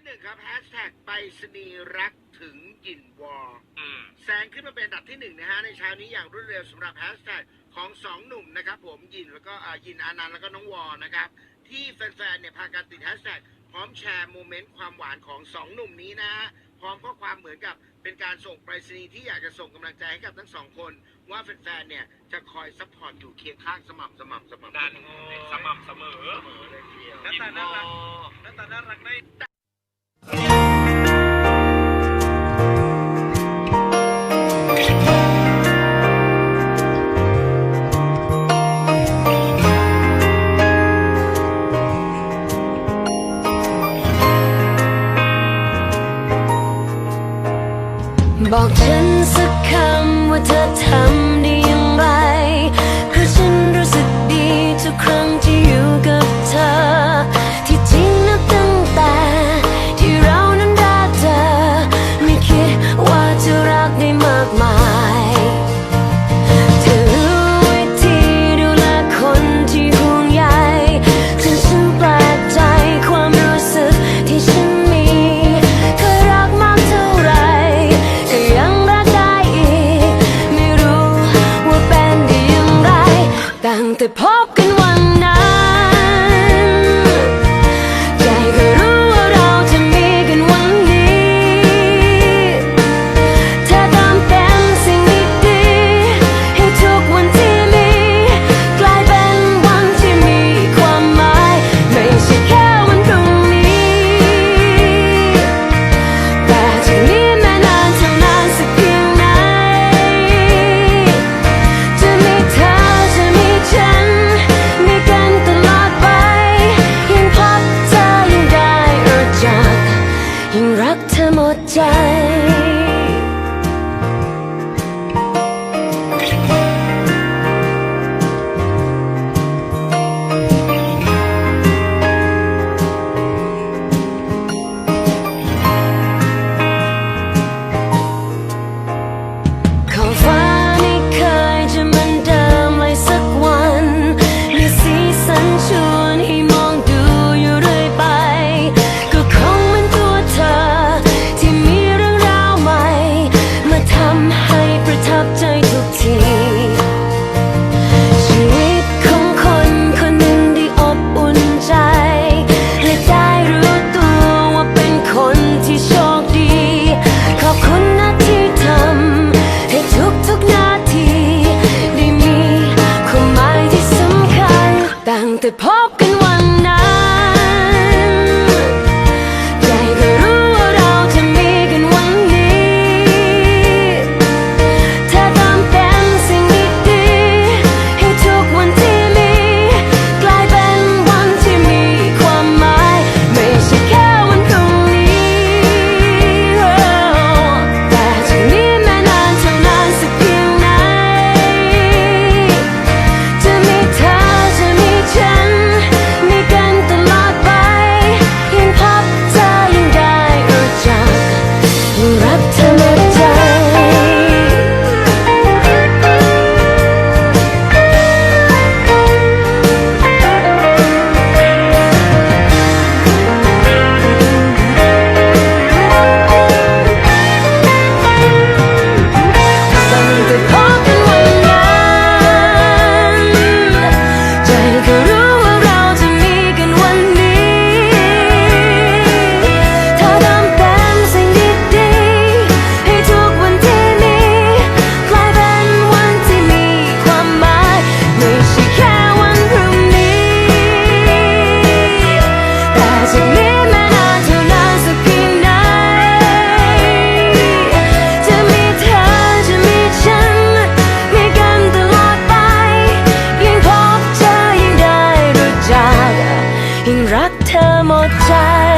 ที่หนึ่งครับแฮชแท็กไปสนีย์รักถึงยินวออืมแซงขึ้นมาเป็นอันดับที่หนึ่งนะฮะในเช้านี้อย่างรวดเร็วสำหรับแฮชแท็กของสองหนุ่มนะครับผมยินแล้วก็อ่ายินอานันต์แล้วก็น้องวอนะครับ ที่แฟนๆเนี่ยพากันติดแฮชแท็กพร้อมแชร์โมเมนต์ความหวานของสองหนุ่มนี้นะฮะพร้อมข้อความเหมือนกับเป็นการส่งไปรษณีย์ที่อยากจะส่งกำลังใจให้กับทั้งสองคน ว่าแฟนๆเนี่ยจะคอยซัพพอร์ตอยู่เคียงข้างสม่ำสม่ำสม่ำดันสม่ำเสมอเสมอเลยทีเดียวหน้าตาน่ารักหน้าตาน่ารักได้ บอกฉันสักคำว่าเธอทำ 在